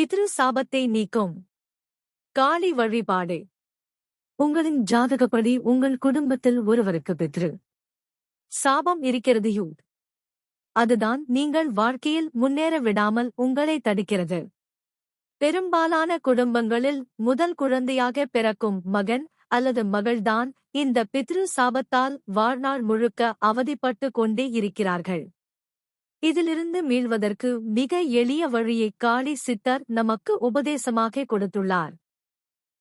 பித்ரு சாபத்தை நீக்கும். காளி வழிபாடு. உங்களின் ஜாதகப்படி உங்கள் குடும்பத்தில் ஒருவருக்கு பித்ரு சாபம் இருக்கிறது யூ. அதுதான் நீங்கள் வாழ்க்கையில் முன்னேற விடாமல் உங்களை தடுக்கிறது. பெரும்பாலான குடும்பங்களில் முதல் குழந்தையாக பிறக்கும் மகன் அல்லது மகள்தான் இந்த பித்ரு சாபத்தால் வாழ்நாள் முழுக்க அவதிப்பட்டு கொண்டே இருக்கிறார்கள். இதிலிருந்து மீள்வதற்கு மிக எளிய வழியை காளி சித்தர் நமக்கு உபதேசமாக கொடுத்துள்ளார்.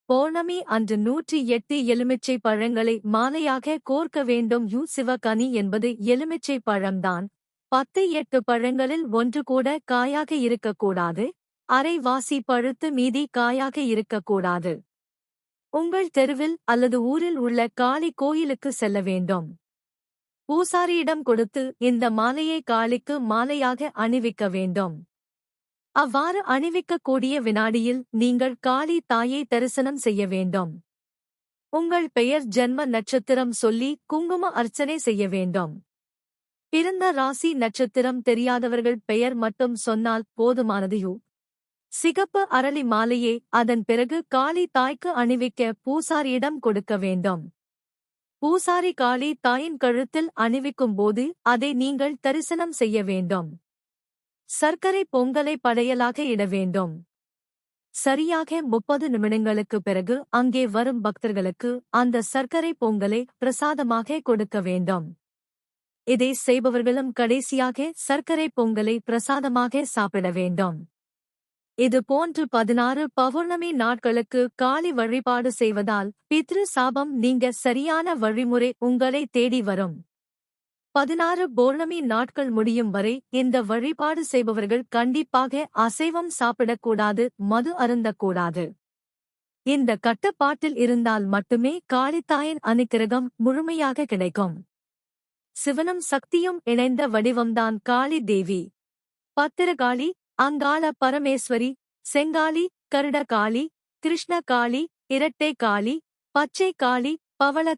பௌர்ணமி அன்று நூற்றி எட்டு எலுமிச்சை பழங்களை மாலையாக கோர்க்க வேண்டும் யூ சிவகனி என்பது எலுமிச்சை பழம்தான். பத்து எட்டு பழங்களில் ஒன்று கூட காயாக இருக்கக்கூடாது. அரை வாசி பழுத்து மீதி காயாக இருக்கக்கூடாது. உங்கள் தெருவில் அல்லது ஊரில் உள்ள காளி கோயிலுக்கு செல்ல வேண்டும். பூசாரியிடம் கொடுத்து இந்த மாலையை காளிக்கு மாலையாக அணிவிக்க வேண்டும். அவ்வாறு அணிவிக்கக்கூடிய வினாடியில் நீங்கள் காளி தாயை தரிசனம் செய்ய வேண்டும். உங்கள் பெயர் ஜென்ம நட்சத்திரம் சொல்லி குங்கும அர்ச்சனை செய்ய வேண்டும். பிறந்த ராசி நட்சத்திரம் தெரியாதவர்கள் பெயர் மட்டும் சொன்னால் போதுமானதையோ சிகப்பு அரளி மாலையை அதன் பிறகு காளி தாய்க்கு அணிவிக்க பூசாரியிடம் கொடுக்க வேண்டும். பூசாரி காளி தாயின் கழுத்தில் அணிவிக்கும் போது அதை நீங்கள் தரிசனம் செய்ய வேண்டும். சர்க்கரை பொங்கலை படையலாக இட வேண்டும். சரியாக முப்பது நிமிடங்களுக்கு பிறகு அங்கே வரும் பக்தர்களுக்கு அந்த சர்க்கரை பொங்கலை பிரசாதமாக கொடுக்க வேண்டும். இதை செய்பவர்களும் கடைசியாக சர்க்கரை பொங்கலை பிரசாதமாக சாப்பிட வேண்டும். இது போன்று பதினாறு பௌர்ணமி நாட்களுக்கு காளி வழிபாடு செய்வதால் பித்ரு சாபம் நீங்க சரியான வழிமுறை உங்களை தேடி வரும். பதினாறு பௌர்ணமி நாட்கள் முடியும் வரை இந்த வழிபாடு செய்பவர்கள் கண்டிப்பாக அசைவம் சாப்பிடக்கூடாது மது அருந்தக்கூடாது. இந்த கட்டுப்பாட்டில் இருந்தால் மட்டுமே காளித்தாயின் அனுக்கிரகம் முழுமையாக கிடைக்கும். சிவனும் சக்தியும் இணைந்த வடிவம்தான் காளி தேவி. பத்திரகாளி அங்காள பரமேஸ்வரி செங்காளி கருடகாளி கிருஷ்ணகாளி இரட்டை காளி பச்சை காளி பவள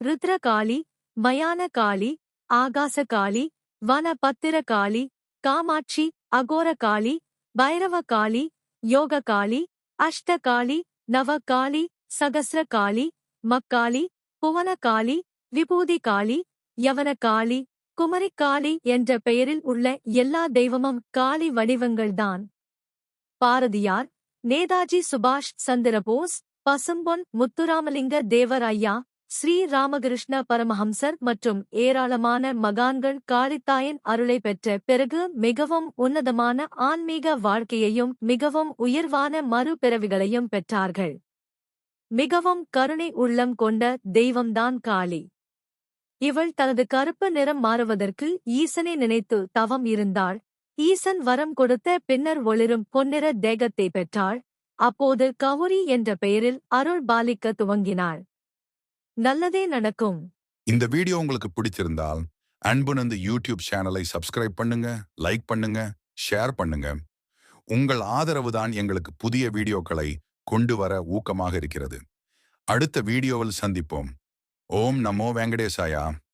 ருத்ரகாளி மயானகாளி ஆகாசகாளி வனபத்திரகாளி காமாட்சி அகோரகாளி பைரவகாளி யோககாளி அஷ்டகாளி நவகாளி சகசிரகாளி மக்காளி புவனகாளி விபூதிகாளி யவனகாளி குமரி காளி குமரிக்காளி என்ற பெயரில் உள்ள எல்லா தெய்வமும் காளி வடிவங்கள்தான். பாரதியார் நேதாஜி சுபாஷ் சந்திரபோஸ் பசும்பொன் முத்துராமலிங்க தேவர் ஐயா ஸ்ரீ ராமகிருஷ்ண பரமஹம்சர் மற்றும் ஏராளமான மகான்கள் காளித்தாயின் அருளை பெற்ற பிறகு மிகவும் உன்னதமான ஆன்மீக வாழ்க்கையையும் மிகவும் உயர்வான மறுபிறவிகளையும் பெற்றார்கள். மிகவும் கருணை உள்ளம் கொண்ட தெய்வம்தான் காளி. இவள் தனது கருப்பு நிறம் மாறுவதற்கு ஈசனை நினைத்து தவம் இருந்தாள். ஈசன் வரம் கொடுத்த பின்னர் ஒளிரும் பொன்னிற தேகத்தை பெற்றாள். அப்போது கவுரி என்ற பெயரில் அருள் பாலிக்க துவங்கினாள். நல்லதே நடக்கும். இந்த வீடியோ உங்களுக்கு பிடிச்சிருந்தால் அன்புனந்து யூடியூப் சேனலை சப்ஸ்கிரைப் பண்ணுங்க லைக் பண்ணுங்க ஷேர் பண்ணுங்க. உங்கள் ஆதரவு தான் எங்களுக்கு புதிய வீடியோக்களை கொண்டு வர ஊக்கமாக இருக்கிறது. அடுத்த வீடியோவில் சந்திப்போம். ஓம் நமோ வெங்கடேசாயா.